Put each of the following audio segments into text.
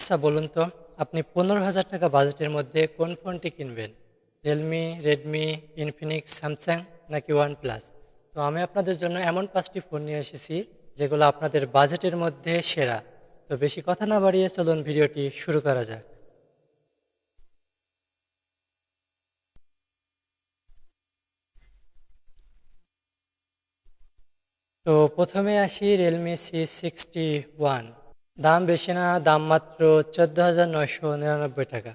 আচ্ছা বলুন তো, আপনি পনেরো হাজার টাকা বাজেটের মধ্যে কোন ফোনটি কিনবেন? রিয়েলমি রেডমি ইনফিনিক্স স্যামসাং নাকি ওয়ান প্লাস তো আমি আপনাদের জন্য এমন পাঁচটি ফোন নিয়ে এসেছি, যেগুলো আপনাদের বাজেটের মধ্যে সেরা। তো বেশি কথা না বাড়িয়ে চলুন ভিডিওটি শুরু করা যাক। তো প্রথমে আসি রিয়েলমি সি সিক্সটি ওয়ান দাম বেশি না, দাম মাত্র চোদ্দ হাজার নয়শো নিরানব্বই টাকা।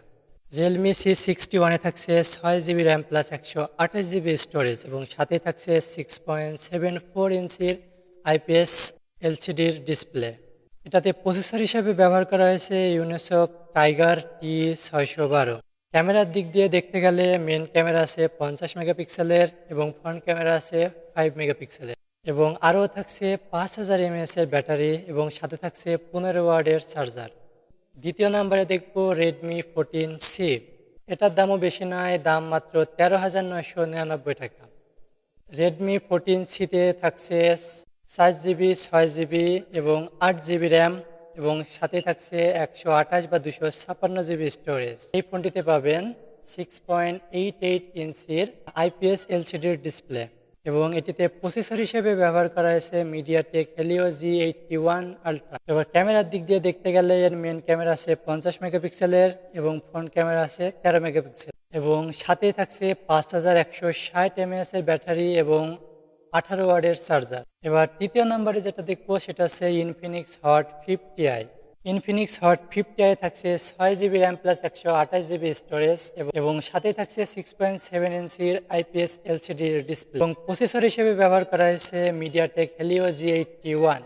রিয়েলমি সি সিক্সটি ওয়ানে থাকছে ছয় জিবি র্যাম প্লাস একশো আঠাশ জিবি স্টোরেজ এবং সাথে থাকছে সিক্স পয়েন্ট সেভেন ফোর ইঞ্চির আইপিএস এলসিডির ডিসপ্লে এটাতে প্রসেসর হিসেবে ব্যবহার করা হয়েছে ইউনেসক টাইগার টি ছয়শো বারো ক্যামেরার দিক দিয়ে দেখতে গেলে মেন ক্যামেরা আছে পঞ্চাশ মেগাপিক্সেলের এবং ফ্রন্ট ক্যামেরা আছে ফাইভ মেগাপিক্সেলের। এবং আরও থাকছে পাঁচ হাজার এমএএস এর ব্যাটারি এবং সাথে থাকছে পনেরো ওয়ার্ডের চার্জার। দ্বিতীয় নাম্বারে দেখব রেডমি ফোরটিন সি এটার দামও বেশি নয়, দাম মাত্র তেরো হাজার নয়শো নিরানব্বই টাকা। রেডমি ফোরটিন সিতে থাকছে চার জিবি, ছয় জিবি এবং আট জিবি র্যাম এবং সাথে থাকছে একশো আঠাশ বা দুশো ছাপ্পান্ন জিবি স্টোরেজ। এই ফোনটিতে পাবেন সিক্স পয়েন্ট এইট এইট ইঞ্চির আইপিএস এলসিডির ডিসপ্লে এবং এটিতে প্রসেসর হিসেবে ব্যবহার করা হয়েছে MediaTek Helio G eighty one ultra এবার ক্যামেরার দিক দিয়ে দেখতে গেলে এর মেন ক্যামেরা আছে পঞ্চাশ মেগাপিক্সেলের এবং ফ্রন্ট ক্যামেরা আছে তেরো মেগাপিক্সেল এবং সাথে থাকছে পাঁচ হাজার একশো ষাট এমএএস এর ব্যাটারি এবং আঠারো ওয়ার্ডের চার্জার এবার তৃতীয় নম্বরে যেটা দেখব সেটা হচ্ছে Infinix hot fifty I Infinix hot fifty I থাকছে ছয় জিবি র্যাম প্লাস একশো আঠাশ জিবি স্টোরেজ এবং সাথে থাকছে সিক্স পয়েন্ট সেভেন ইঞ্চির আইপিএস এলসিডি ডিসপ্লে এবং প্রসেসর হিসেবে ব্যবহার করা হয়েছে MediaTek Helio G eighty one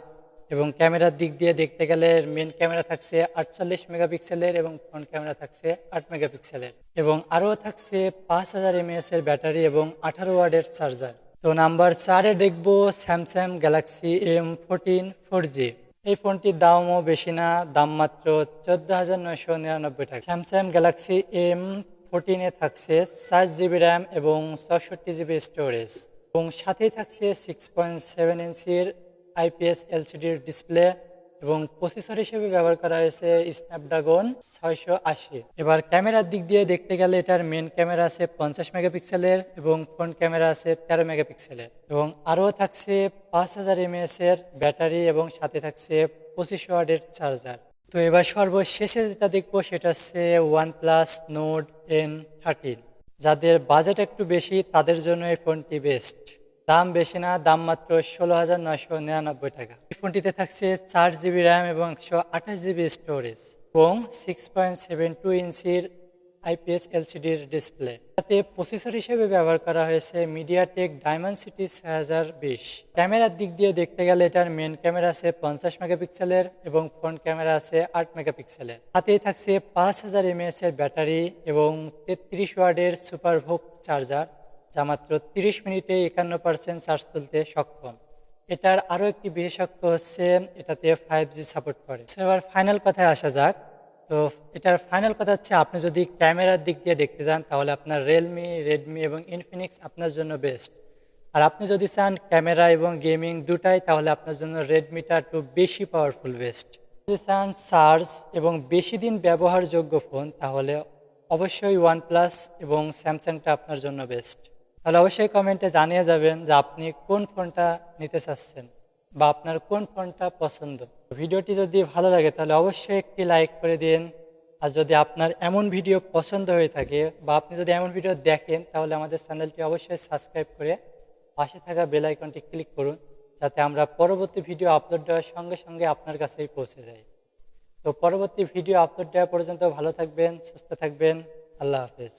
এবং ক্যামেরার দিক দিয়ে দেখতে গেলে মেন ক্যামেরা থাকছে আটচল্লিশ মেগাপিক্সেলের এবং ফ্রন্ট ক্যামেরা থাকছে আট মেগাপিক্সেলের এবং আরও থাকছে পাঁচ হাজার এমএএস এর ব্যাটারি এবং আঠারো ওয়ার্ডের চার্জার তো নাম্বার চারে দেখব Samsung Galaxy M fourteen four G এই ফোনটির দামও বেশি না, দাম মাত্র চোদ্দ হাজার নয়শো নিরানব্বই টাকা। স্যামসাং গ্যালাক্সি এম ফোরটিনে থাকছে চার জিবি র্যাম এবং চৌষট্টি জিবি স্টোরেজ এবং সাথেই থাকছে সিক্স পয়েন্ট সেভেন ইঞ্চির আইপিএস এলসিডির ডিসপ্লে এবং প্রসেসর হিসেবে ব্যবহার করা হয়েছে স্ন্যাপড্রাগন ছয়শো আশি। এবার ক্যামেরার দিক দিয়ে দেখতে গেলে এটার মেন ক্যামেরা আছে পঞ্চাশ মেগাপিক্সেলের এবং ফ্রন্ট ক্যামেরা আছে তেরো মেগাপিক্সেলের এবং আরও থাকছে পাঁচ হাজার এমএএস এর ব্যাটারি এবং সাথে থাকছে পঁচিশ ওয়ার্ডের চার্জার তো এবার সর্বশেষে যেটা দেখব সেটা হচ্ছে OnePlus note N thirteen যাদের বাজেট একটু বেশি, তাদের জন্য এই ফোনটি বেস্ট দাম বেশি না, দাম মাত্র ষোলো হাজার নয়শো নিরানব্বই টাকা। এই ফোনটিতে থাকছে চার জিবি র্যাম এবং একশো আঠাশ জিবি স্টোরেজ এবং সিক্স পয়েন্ট সেভেন টু ইঞ্চির আইপিএস এলসিডির ডিসপ্লে। তাতে প্রসেসর হিসেবে ব্যবহার করা হয়েছে মিডিয়াটেক ডায়মন্ড সিটি ছয় হাজার বিশ। ক্যামেরার দিক দিয়ে দেখতে গেলে এটার মেন ক্যামেরা আছে পঞ্চাশ মেগাপিক্সেলের এবং ফ্রন্ট ক্যামেরা আছে আট মেগাপিক্সেলের। সাথেই থাকছে পাঁচ হাজার এমএএস এর ব্যাটারি এবং তেত্রিশ ওয়ার্ডের সুপারভোক চার্জার। যা মাত্র তিরিশ মিনিটে একান্ন পার্সেন্ট চার্জ তুলতে সক্ষম। এটার আরও একটি বিশেষত্ব হচ্ছে এটাতে ফাইভ জি সাপোর্ট করে। So, এবার ফাইনাল কথায় আসা যাক। তো এটার ফাইনাল কথা হচ্ছে আপনি যদি ক্যামেরার দিক দিয়ে দেখতে যান তাহলে আপনার রিয়েলমি রেডমি এবং ইনফিনিক্স আপনার জন্য বেস্ট আর আপনি যদি চান ক্যামেরা এবং গেমিং দুটাই তাহলে আপনার জন্য রেডমিটা একটু বেশি পাওয়ারফুল বেস্ট যদি চান চার্জ এবং বেশি দিন ব্যবহারযোগ্য ফোন তাহলে অবশ্যই ওয়ানপ্লাস এবং স্যামসাংটা আপনার জন্য বেস্ট তাহলে অবশ্যই কমেন্টে জানিয়ে যাবেন যে আপনি কোন ফোনটা নিতে চাচ্ছেন বা আপনার কোন ফোনটা পছন্দ। ভিডিওটি যদি ভালো লাগে তাহলে অবশ্যই একটি লাইক করে দিন। আর যদি আপনার এমন ভিডিও পছন্দ হয়ে থাকে বা আপনি যদি এমন ভিডিও দেখেন তাহলে আমাদের চ্যানেলটি অবশ্যই সাবস্ক্রাইব করে পাশে থাকা বেল আইকনটি ক্লিক করুন যাতে আমরা পরবর্তী ভিডিও আপলোড দেওয়ার সঙ্গে সঙ্গে আপনার কাছেই পৌঁছে যাই তো পরবর্তী ভিডিও আপলোড দেওয়া পর্যন্ত ভালো থাকবেন, সুস্থ থাকবেন। আল্লাহ হাফেজ।